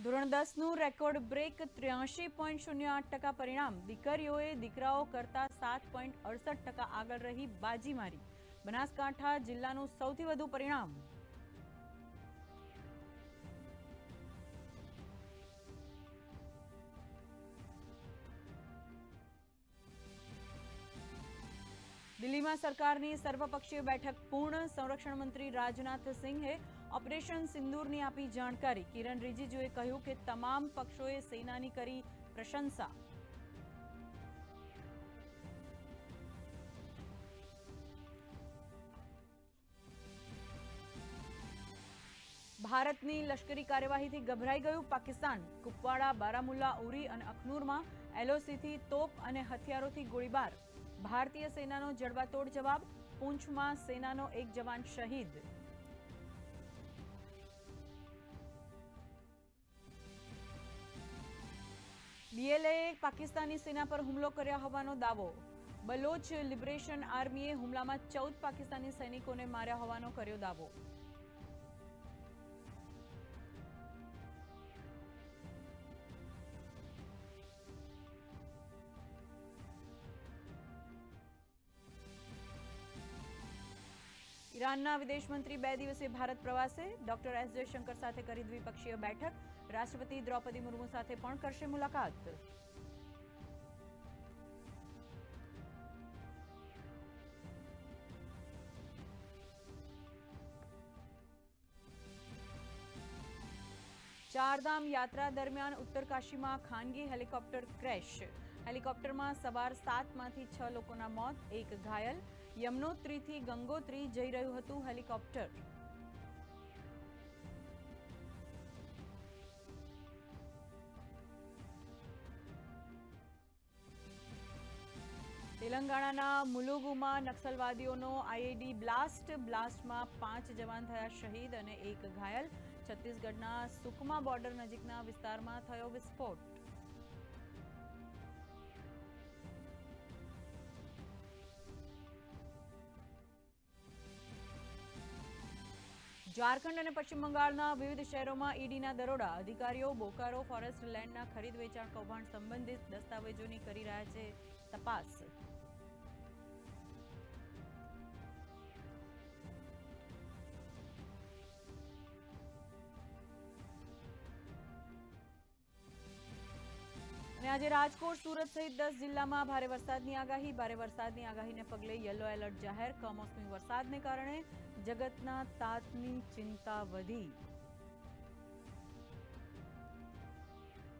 ધોરણ દસનું record break ત્ર્યાસી પોઈન્ટ શૂન્ય આઠ ટકા પરિણામ. દીકરીઓએ દીકરાઓ કરતા સાત પોઈન્ટ અડસઠ ટકા આગળ રહી બાજી મારી બનાસકાંઠા જિલ્લાનું સૌથી વધુ પરિણામ દિલ્હીમાં સરકારની સર્વપક્ષીય બેઠક પૂર્ણ. સંરક્ષણ મંત્રી રાજનાથ ઓપરેશન સિંદૂરની આપી જાણકારી. કિરણ રિજિજુએ કહ્યું કે તમામ પક્ષોએ સેનાની કરી પ્રશંસા. ભારતની લશ્કરી કાર્યવાહીથી ગભરાઈ ગયું પાકિસ્તાન. કુપવાડા, બારામુલ્લા, ઉરી અને અખનૂરમાં એલઓસીથી તોપ અને હથિયારોથી ગોળીબાર. ભારતીય સેનાનો જડબાતોડ જવાબ, પૂંછમાં સેનાનો એક જવાન શહીદ. બીએલએ પાકિસ્તાની સેના પર હુમલો કર્યા હોવાનો દાવો. બલોચ લિબરેશન આર્મીએ હુમલામાં ચૌદ પાકિસ્તાની સૈનિકોને માર્યા હોવાનો કર્યો દાવો. ઈરાનના વિદેશ મંત્રી બે દિવસીય ભારત પ્રવાસે. ડોક્ટર એસ જયશંકર સાથે કરી દ્વિપક્ષીય બેઠક. રાષ્ટ્રપતિ દ્રૌપદી મુર્મુ સાથે પણ કરશે મુલાકાત. ચારધામ યાત્રા દરમિયાન ઉત્તરકાશીમાં ખાનગી હેલિકોપ્ટર ક્રેશ. હેલિકોપ્ટરમાં સવાર સાતમાંથી છ લોકોના મોત, એક ઘાયલ. યમનોત્રીથી ગંગોત્રી જઈ રહ્યું હતું હેલિકોપ્ટર. તેલંગાણાના મુલુગુમાં નક્સલવાદીઓનો આઈઈડી બ્લાસ્ટ, બ્લાસ્ટમાં પાંચ જવાન થયા શહીદ અને એક ઘાયલ. છત્તીસગઢના સુકમા બોર્ડર નજીકના વિસ્તારમાં થયો વિસ્ફોટ. ઝારખંડ અને પશ્ચિમ બંગાળના વિવિધ શહેરોમાં ઈડીના દરોડા. અધિકારીઓ બોકારો ફોરેસ્ટ લેન્ડના ખરીદ વેચાણ કૌભાંડ સંબંધિત દસ્તાવેજોની કરી રહ્યા છે. તપાસ આજે રાજકોટ, સુરત સહિત દસ જિલ્લામાં ભારે વરસાદની આગાહી. ભારે વરસાદની આગાહીને પગલે યલો એલર્ટ જાહેર. કમોસમી વરસાદને કારણે જગતના તાતની ચિંતા વધી.